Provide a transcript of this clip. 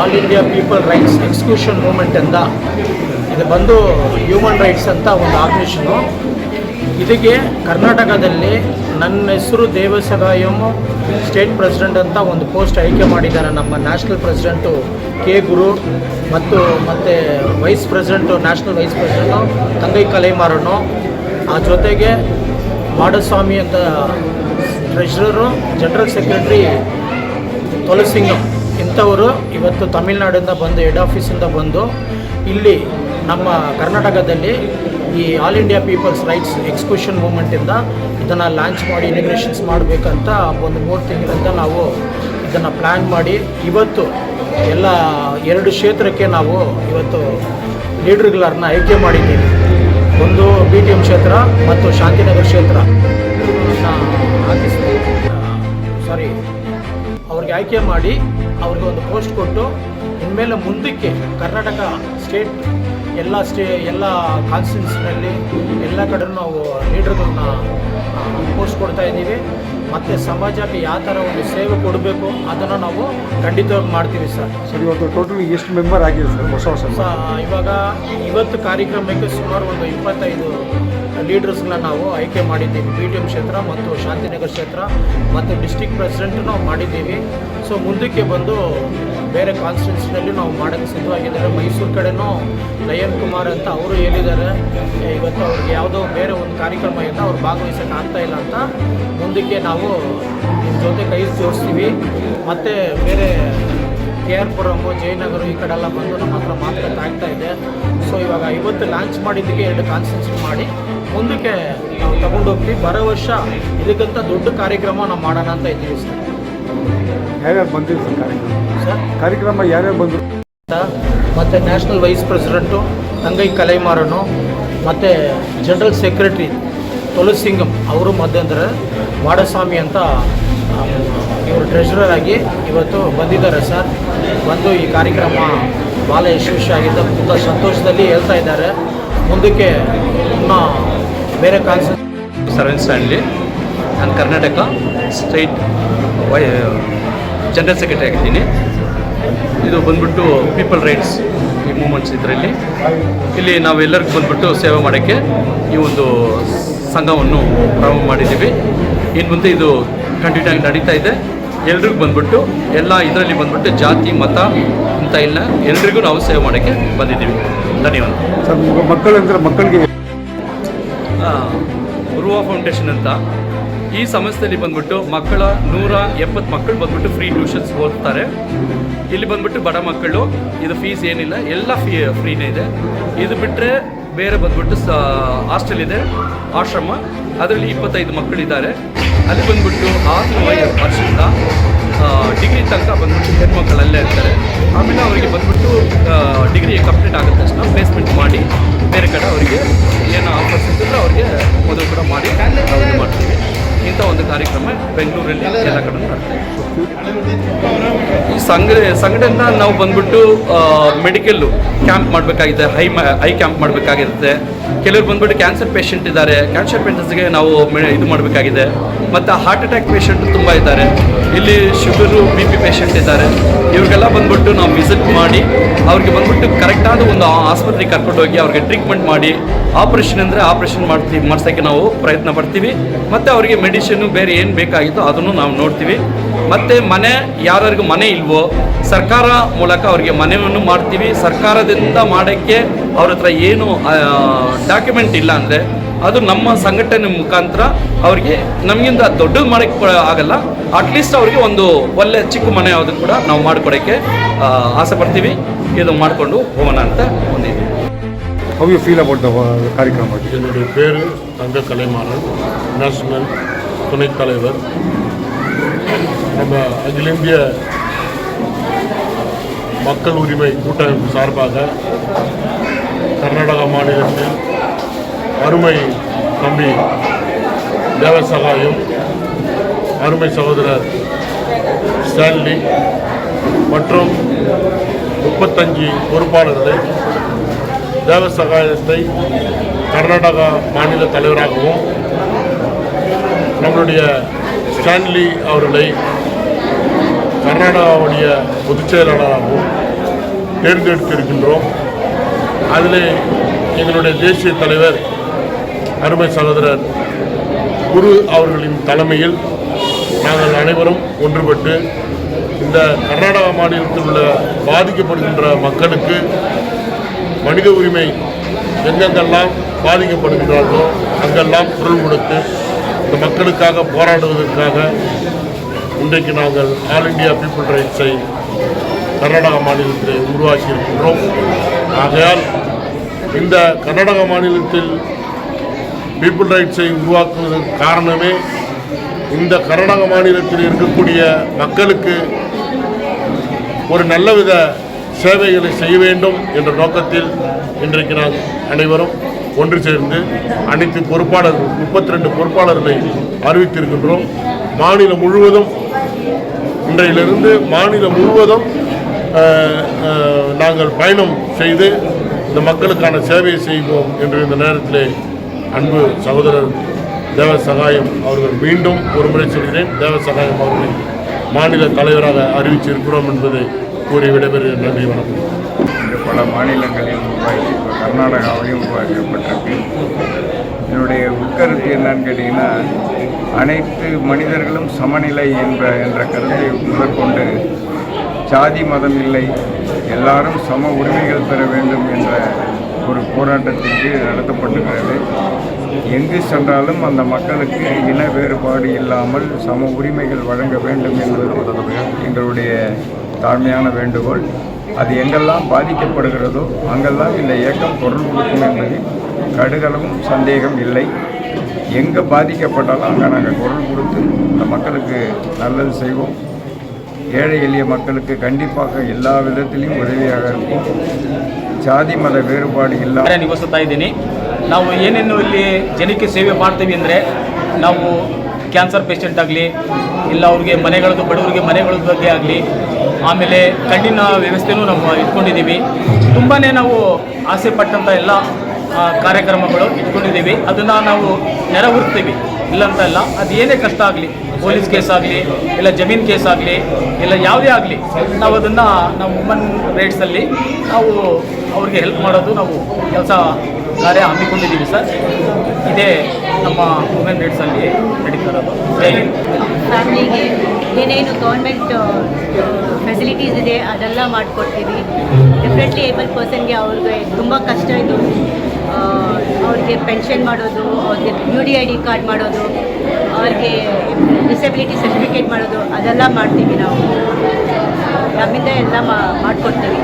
All India people rights execution movement ಅಂತ, ಇದು ಬಂದು ಹ್ಯೂಮನ್ ರೈಟ್ಸ್ ಅಂತ ಒಂದು ಆಪ್ರೇಷನು ಇದಕ್ಕೆ ಕರ್ನಾಟಕದಲ್ಲಿ ನನ್ನ ಹೆಸರು ದೇವಸಗಾಯಂ ಸ್ಟೇಟ್ ಪ್ರೆಸಿಡೆಂಟ್ ಅಂತ ಒಂದು ಪೋಸ್ಟ್ ಆಯ್ಕೆ ಮಾಡಿದ್ದಾರೆ ನಮ್ಮ ನ್ಯಾಷನಲ್ ಪ್ರೆಸಿಡೆಂಟು ಕೆ ಗುರು ಮತ್ತು ಮತ್ತು vice president national vice president Thangai Kalaimaran. ಆ ಜೊತೆಗೆ ಮಾಡಸ್ವಾಮಿ ಅಂತ ಟ್ರೆಷರರು ಜನರಲ್ ಸೆಕ್ರೆಟ್ರಿ ತುಳಸಿಂಗಂ ಇಂಥವರು ಇವತ್ತು ತಮಿಳ್ನಾಡಿಂದ ಬಂದು ಹೆಡ್ ಆಫೀಸಿಂದ ಬಂದು ಇಲ್ಲಿ ನಮ್ಮ ಕರ್ನಾಟಕದಲ್ಲಿ ಈ all India people's rights execution ಮೂಮೆಂಟಿಂದ ಇದನ್ನು ಲಾಂಚ್ ಮಾಡಿ ಇನಿಗ್ರೇಷನ್ಸ್ ಮಾಡಬೇಕಂತ ಒಂದು ಮೂರು ತಿಂಗಳಿಂದ ನಾವು ಇದನ್ನು ಪ್ಲ್ಯಾನ್ ಮಾಡಿ, ಇವತ್ತು ಎಲ್ಲ ಎರಡು ಕ್ಷೇತ್ರಕ್ಕೆ ನಾವು ಇವತ್ತು ಲೀಡರ್ಗಳನ್ನ ಆಯ್ಕೆ ಮಾಡಿದ್ದೀವಿ. ಒಂದು ಬಿ ಟಿ ಎಂ ಕ್ಷೇತ್ರ ಮತ್ತು ಶಾಂತಿನಗರ ಕ್ಷೇತ್ರ. ಸಾರಿ ಆಯ್ಕೆ ಮಾಡಿ ಅವ್ರಿಗೆ ಒಂದು ಪೋಸ್ಟ್ ಕೊಟ್ಟು ಇನ್ಮೇಲೆ ಮುಂದಕ್ಕೆ ಕರ್ನಾಟಕ ಸ್ಟೇಟ್, ಎಲ್ಲ ಸ್ಟೇ, ಎಲ್ಲ ಕಾನ್ಸ್ಟಿಟ್ಯೂನ್ಸಿನಲ್ಲಿ ಎಲ್ಲ ಕಡೆ ನಾವು ಲೀಡರ್ಗಳನ್ನ ಪೋಸ್ಟ್ ಕೊಡ್ತಾ ಇದ್ದೀವಿ. ಮತ್ತು ಸಮಾಜಕ್ಕೆ ಯಾವ ಥರ ಒಂದು ಸೇವೆ ಕೊಡಬೇಕು ಅದನ್ನು ನಾವು ಖಂಡಿತವಾಗಿ ಮಾಡ್ತೀವಿ ಸರ್. ಸರ್ ಇವತ್ತು ಟೋಟಲ್ ಎಷ್ಟು ಮೆಂಬರ್ ಆಗಿದೆ ಸರ್ ಹೊಸ ಹೊಸ ಇವಾಗ ಇವತ್ತು ಕಾರ್ಯಕ್ರಮಕ್ಕೆ ಸುಮಾರು ಒಂದು ಇಪ್ಪತ್ತೈದು ಲೀಡರ್ಸ್ನ ನಾವು ಆಯ್ಕೆ ಮಾಡಿದ್ದೀವಿ. ಬಿ ಟಿ ಎಂ ಕ್ಷೇತ್ರ ಮತ್ತು ಶಾಂತಿನಗರ ಕ್ಷೇತ್ರ ಮತ್ತು ಡಿಸ್ಟಿಕ್ ಪ್ರೆಸಿಡೆಂಟ್ ನಾವು ಮಾಡಿದ್ದೀವಿ. ಸೊ ಮುಂದಕ್ಕೆ ಬಂದು ಬೇರೆ ಕಾನ್ಸ್ಟಿಟ್ಯೂನ್ಸಿನಲ್ಲಿ ನಾವು ಮಾಡೋಕ್ಕೆ ಸಿದ್ಧವಾಗಿದ್ದಾರೆ. ಮೈಸೂರು ಕಡೆನೂ ನಯನ್ ಕುಮಾರ್ ಅಂತ ಅವರು ಹೇಳಿದ್ದಾರೆ. ಇವತ್ತು ಅವ್ರಿಗೆ ಯಾವುದೋ ಬೇರೆ ಒಂದು ಕಾರ್ಯಕ್ರಮ ಇಲ್ಲ ಅವ್ರು ಭಾಗವಹಿಸೋಕೆ ಆಗ್ತಾ ಇಲ್ಲ ಅಂತ ಮುಂದಕ್ಕೆ ನಾವು ನಿಮ್ಮ ಜೊತೆ ಕೈ ಜೋಡಿಸ್ತೀವಿ. ಮತ್ತು ಬೇರೆ ಕೆ ಆರ್ ಪುರಮು ಜಯನಗರ ಈ ಕಡೆಲ್ಲ ಬಂದು ನಮ್ಮ ಹತ್ರ ಮಾತುಕತೆ ಆಗ್ತಾ ಇದೆ. ಸೊ ಇವಾಗ ಇವತ್ತು ಲಾಂಚ್ ಮಾಡಿದ್ದಕ್ಕೆ ಎರಡು ಕಾನ್ಸ್ಟೆನ್ಸಿ ಮಾಡಿ ಮುಂದಕ್ಕೆ ನಾವು ತಗೊಂಡೋಗ್ತೀವಿ. ಬರೋ ವರ್ಷ ಇದಕ್ಕಿಂತ ದೊಡ್ಡ ಕಾರ್ಯಕ್ರಮ ನಾವು ಮಾಡೋಣ ಅಂತ ಇದ್ದೀವಿ ಸರ್. ಯಾರ್ಯಾರು ಬಂದಿದ್ರು ಸರ್ ಕಾರ್ಯಕ್ರಮ? ಸರ್? ಕಾರ್ಯಕ್ರಮ ಯಾರ್ಯಾರು ಬಂದರು? ಮತ್ತು national vice president Thangai Kalaimaran ಮತ್ತು ಜನರಲ್ ಸೆಕ್ರೆಟ್ರಿ ತುಳಸಿಂಗಂ ಅವರು ಮಧ್ಯಂತರ ವಾಡಸ್ವಾಮಿ ಅಂತ ಇವರು ಟ್ರೆಷರರ್ ಆಗಿ ಇವತ್ತು ಬಂದಿದ್ದಾರೆ ಸರ್. ಬಂದು ಈ ಕಾರ್ಯಕ್ರಮ ಭಾಳ ಯಶಸ್ವಿಯಾಗಿದ್ದ ತುಂಬ ಸಂತೋಷದಲ್ಲಿ ಹೇಳ್ತಾ ಇದ್ದಾರೆ. ಮುಂದಕ್ಕೆ ನಮ್ಮ ಬೇರೆ ಕಾನ್ಸರ್ ಸರ್ವೆನ್ಸ್ ಸ್ಟ್ಯಾಂಡ್ಲಿ ನಾನು ಕರ್ನಾಟಕ ಸ್ಟೇಟ್ ವೈ ಜನರಲ್ ಸೆಕ್ರೆಟರಿ ಆಗಿದ್ದೀನಿ. ಇದು ಬಂದ್ಬಿಟ್ಟು ಪೀಪಲ್ ರೈಟ್ಸ್ ಈ ಮೂಮೆಂಟ್ಸ್ ಇದರಲ್ಲಿ. ಇಲ್ಲಿ ನಾವೆಲ್ಲರಿಗೂ ಬಂದ್ಬಿಟ್ಟು ಸೇವೆ ಮಾಡೋಕ್ಕೆ ಈ ಒಂದು ಸಂಘವನ್ನು ಪ್ರಾರಂಭ ಮಾಡಿದ್ದೀವಿ. ಇನ್ನು ಮುಂದೆ ಇದು ಕಂಟಿನ್ಯೂ ಆಗಿ ನಡೀತಾ ಇದೆ. ಎಲ್ರಿಗೂ ಬಂದ್ಬಿಟ್ಟು ಎಲ್ಲ ಇದರಲ್ಲಿ ಬಂದ್ಬಿಟ್ಟು ಜಾತಿ ಮತ ಅಂತ ಇಲ್ಲ ಎಲ್ರಿಗೂ ನಾವು ಸೇವೆ ಮಾಡೋಕ್ಕೆ ಬಂದಿದ್ದೀವಿ. ಧನ್ಯವಾದ. ಸರ್ ಮಕ್ಕಳು ಅಂದರೆ ಮಕ್ಕಳಿಗೆ ಹಾಂ ಧ್ರುವ ಫೌಂಡೇಶನ್ ಅಂತ ಈ ಸಮಸ್ಯೆಯಲ್ಲಿ ಬಂದ್ಬಿಟ್ಟು ಮಕ್ಕಳ ನೂರ ಎಪ್ಪತ್ತು ಮಕ್ಕಳು ಬಂದ್ಬಿಟ್ಟು ಫ್ರೀ ಟ್ಯೂಷನ್ಸ್ ಓದ್ತಾರೆ. ಇಲ್ಲಿ ಬಂದ್ಬಿಟ್ಟು ಬಡ ಮಕ್ಕಳು, ಇದು ಫೀಸ್ ಏನಿಲ್ಲ, ಎಲ್ಲ ಫೀ ಫ್ರೀನೇ ಇದೆ. ಇದು ಬಿಟ್ಟರೆ ಬೇರೆ ಬಂದ್ಬಿಟ್ಟು ಸ ಹಾಸ್ಟೆಲ್ ಇದೆ, ಆಶ್ರಮ. ಅದರಲ್ಲಿ ಇಪ್ಪತ್ತೈದು ಮಕ್ಕಳಿದ್ದಾರೆ. ಅಲ್ಲಿ ಬಂದ್ಬಿಟ್ಟು ಆರು ವರ್ಷದಿಂದ ಡಿಗ್ರಿ ತನಕ ಬಂದ್ಬಿಟ್ಟು ಹೆಣ್ಮಕ್ಕಳಲ್ಲೇ ಇರ್ತಾರೆ. ಆಮೇಲೆ ಅವರಿಗೆ ಬಂದ್ಬಿಟ್ಟು ಡಿಗ್ರಿ ಬೆಂಗಳೂರಲ್ಲಿ ಎಲ್ಲ ಕಡೆ ಈ ಸಂಘ ಸಂಘಟನೆ ನಾವು ಬಂದ್ಬಿಟ್ಟು ಮೆಡಿಕಲ್ಲು ಕ್ಯಾಂಪ್ ಮಾಡಬೇಕಾಗಿದೆ ಹೈ ಹೈ ಕ್ಯಾಂಪ್ ಮಾಡಬೇಕಾಗಿರುತ್ತೆ. ಕೆಲವರು ಬಂದ್ಬಿಟ್ಟು ಕ್ಯಾನ್ಸರ್ ಪೇಷಂಟ್ ಇದ್ದಾರೆ. ಕ್ಯಾನ್ಸರ್ ಪೇಷಂಟ್ಸ್ಗೆ ನಾವು ಇದು ಮಾಡಬೇಕಾಗಿದೆ. ಮತ್ತು ಹಾರ್ಟ್ ಅಟ್ಯಾಕ್ ಪೇಷಂಟ್ ತುಂಬ ಇದ್ದಾರೆ. ಇಲ್ಲಿ ಶುಗರು ಬಿ ಪಿ ಪೇಷಂಟ್ ಇದ್ದಾರೆ. ಇವ್ರಿಗೆಲ್ಲ ಬಂದ್ಬಿಟ್ಟು ನಾವು ವಿಸಿಟ್ ಮಾಡಿ, ಅವ್ರಿಗೆ ಬಂದ್ಬಿಟ್ಟು ಕರೆಕ್ಟಾದ ಒಂದು ಆಸ್ಪತ್ರೆಗೆ ಕರ್ಕೊಂಡು ಹೋಗಿ ಅವ್ರಿಗೆ ಟ್ರೀಟ್ಮೆಂಟ್ ಮಾಡಿ ಆಪ್ರೇಷನ್ ಅಂದರೆ ಆಪ್ರೇಷನ್ ಮಾಡ್ತೀವಿ ಮಾಡ್ಸೋಕ್ಕೆ ನಾವು ಪ್ರಯತ್ನ ಪಡ್ತೀವಿ. ಮತ್ತು ಅವರಿಗೆ ಮೆಡಿಷನ್ನು ಬೇರೆ ಏನು ಬೇಕಾಗಿತ್ತು ಅದನ್ನು ನಾವು ನೋಡ್ತೀವಿ. ಮತ್ತು ಮನೆ ಯಾರ್ಯಾರಿಗೂ ಮನೆ ಇಲ್ವೋ ಸರ್ಕಾರ ಮೂಲಕ ಅವರಿಗೆ ಮನೆಯನ್ನು ಮಾಡ್ತೀವಿ ಸರ್ಕಾರದಿಂದ ಮಾಡೋಕ್ಕೆ ಅವ್ರ ಹತ್ರ ಏನು ಡಾಕ್ಯುಮೆಂಟ್ ಇಲ್ಲ ಅಂದರೆ ಅದು ನಮ್ಮ ಸಂಘಟನೆ ಮುಖಾಂತರ ಅವರಿಗೆ ನಮಗಿಂತ ದೊಡ್ಡದು ಮಾಡೋಕ್ಕೆ ಕೂಡ ಆಗಲ್ಲ ಅಟ್ಲೀಸ್ಟ್ ಅವರಿಗೆ ಒಂದು ಒಳ್ಳೆ ಚಿಕ್ಕ ಮನೆ ಯಾವುದು ಕೂಡ ನಾವು ಮಾಡಿಕೊಡೋಕ್ಕೆ ಆ, ಆಸೆ ಪಡ್ತೀವಿ ಇದು ಮಾಡಿಕೊಂಡು ಹೋಗೋಣ ಅಂತ ಒಂದಿದೆ how you feel about the ಕಾರ್ಯಕ್ರಮ என்னுடைய பேர் தங்க கலைமாறன் நேஷனல் துணைத் தலைவர் நம்ம அகில இந்திய மக்கள் உரிமை கூட்டமைப்பு சார்பாக கர்நாடகா மாநிலத்தில் அருமை தம்பி தேவசகாயம் அருமை சகோதரர் ஸ்டான்லி மற்றும் முப்பத்தஞ்சு பொறுப்பாளர்களை தேவ சகாயத்தை கர்நாடகா மாநில தலைவராகவும் நம்மளுடைய ஸ்டான்லி அவர்களை கர்நாடகாவுடைய பொதுச் செயலாளராகவும் தேர்ந்தெடுத்திருக்கின்றோம். அதில் எங்களுடைய தேசிய தலைவர் அருமை சகோதரர் குரு அவர்களின் தலைமையில் நாங்கள் அனைவரும் ஒன்றுபட்டு இந்த கர்நாடக மாநிலத்தில் உள்ள பாதிக்கப்படுகின்ற மக்களுக்கு மனித உரிமை எங்கெங்கெல்லாம் பாதிக்கப்படுகின்றார்களோ அங்கெல்லாம் குரல் கொடுத்து இந்த மக்களுக்காக போராடுவதற்காக இன்றைக்கு நாங்கள் ஆல் இந்தியா பீப்புள் ரைட்ஸை கர்நாடக மாநிலத்தில் உருவாக்கி இருக்கின்றோம் ஆகையால் இந்த கர்நாடக மாநிலத்தில் பீப்புள் ரைட்ஸை உருவாக்குவதற்கு காரணமே இந்த கர்நாடக மாநிலத்தில் இருக்கக்கூடிய மக்களுக்கு ஒரு நல்லவித சேவைகளை செய்ய வேண்டும் என்ற நோக்கத்தில் இன்றைக்கு நாம் அனைவரும் ஒன்று சேர்ந்து அனைத்து பொறுப்பாளர்கள் முப்பத்தி ரெண்டு பொறுப்பாளர்களை அறிவித்திருக்கின்றோம். மாநிலம் முழுவதும் இன்றையிலிருந்து மாநிலம் முழுவதும் நாங்கள் பயணம் செய்து இந்த மக்களுக்கான சேவையை செய்வோம் என்று இந்த நேரத்தில் அன்பு சகோதரர் தேவ சகாயம் அவர்கள் மீண்டும் ஒரு முறை சொல்கிறேன். தேவ சகாயம் அவர்களை மாநில தலைவராக அறிவிச்சிருக்கிறோம் என்பதை கூறி விடைபெறுகிற நன்றி வணக்கம். இன்று பல மாநிலங்களில் உருவாக்கி இப்போ கர்நாடகாவிலையும் உருவாக்கப்பட்டிருக்கு. என்னுடைய உட்கருத்து என்னன்னு கேட்டிங்கன்னா அனைத்து மனிதர்களும் சமநிலை என்ற என்ற கருத்தை முதற்கொண்டு சாதி மதம் இல்லை எல்லாரும் சம உரிமைகள் பெற வேண்டும் என்ற ஒரு போராட்டத்திற்கு நடத்தப்பட்டுகிறது எங்கு சென்றாலும் அந்த மக்களுக்கு இன வேறுபாடு இல்லாமல் சம உரிமைகள் வழங்க வேண்டும் என்பது எங்களுடைய தாழ்மையான வேண்டுகோள் அது எங்கெல்லாம் பாதிக்கப்படுகிறதோ அங்கெல்லாம் இந்த இயக்கம் பொருள் கொடுக்கும் என்பதில் கடுகளவும் சந்தேகம் இல்லை எங்கே பாதிக்கப்பட்டாலும் அங்கே நாங்கள் குரல் கொடுத்து அந்த மக்களுக்கு நல்லது செய்வோம் ஏழை எளிய மக்களுக்கு கண்டிப்பாக எல்லா விதத்திலையும் உதவியாக இருக்கும் ஜாதி மத வேறுபாடு இல்லாமல் ಮನೆ ನಿವಸಿಸ್ತಾ ಇದ್ದೀನಿ ನಾವು ಏನೇನು ಇಲ್ಲಿ ಜನಕ್ಕೆ ಸೇವೆ ಮಾಡ್ತೀವಿ ಅಂದರೆ ನಾವು ಕ್ಯಾನ್ಸರ್ ಪೇಷಂಟ್ ಆಗಲಿ ಇಲ್ಲ ಅವ್ರಿಗೆ ಮನೆಗಳದ್ದು ಬಡವರಿಗೆ ಮನೆಗಳ ಬಗ್ಗೆ ಆಗಲಿ ಆಮೇಲೆ ಕಣ್ಣಿನ ವ್ಯವಸ್ಥೆನೂ ನಾವು ಇಟ್ಕೊಂಡಿದ್ದೀವಿ. ತುಂಬಾ ನಾವು ಆಸೆ ಪಟ್ಟಂಥ ಎಲ್ಲ ಕಾರ್ಯಕ್ರಮಗಳು ಇಟ್ಕೊಂಡಿದ್ದೀವಿ. ಅದನ್ನು ನಾವು ನೆರವೇರ್ತೀವಿ. ಇಲ್ಲಂತ ಇಲ್ಲ ಅದು ಏನೇ ಕಷ್ಟ ಆಗಲಿ, ಪೊಲೀಸ್ ಕೇಸ್ ಆಗಲಿ, ಇಲ್ಲ ಜಮೀನ್ ಕೇಸ್ ಆಗಲಿ, ಇಲ್ಲ ಯಾವುದೇ ಆಗಲಿ, ನಾವು ಅದನ್ನು ನಾವು ಉಮನ್ ರೇಟ್ಸಲ್ಲಿ ನಾವು ಅವ್ರಿಗೆ ಹೆಲ್ಪ್ ಮಾಡೋದು ನಾವು ಕೆಲಸ ಕಾರ್ಯ ಹಮ್ಮಿಕೊಂಡಿದ್ದೀವಿ ಸರ್. ಇದೇ ನಮ್ಮ ವುಮೆನ್ ರೇಟ್ಸಲ್ಲಿ ನಡೀತಾ ಇರೋದು. ಏನೇನು ಗೌರ್ಮೆಂಟ್ ಫೆಸಿಲಿಟೀಸ್ ಇದೆ, ಅದೆಲ್ಲ ಮಾಡಿಕೊಡ್ತೀವಿ. ಡಿಫ್ರೆಂಟ್ಲಿ ಏಬಲ್ ಪರ್ಸನ್ಗೆ ಅವ್ರಿಗೆ ತುಂಬ ಕಷ್ಟ ಇದು. ಅವ್ರಿಗೆ ಪೆನ್ಷನ್ ಮಾಡೋದು, ಅವ್ರಿಗೆ U D I D card ಮಾಡೋದು, ಅವ್ರಿಗೆ ಡಿಸಬಿಲಿಟಿ ಸರ್ಟಿಫಿಕೇಟ್ ಮಾಡೋದು, ಅದೆಲ್ಲ ಮಾಡ್ತೀವಿ ನಾವು. ನಮ್ಮಿಂದ ಎಲ್ಲ ಮಾಡಿಕೊಡ್ತೀವಿ.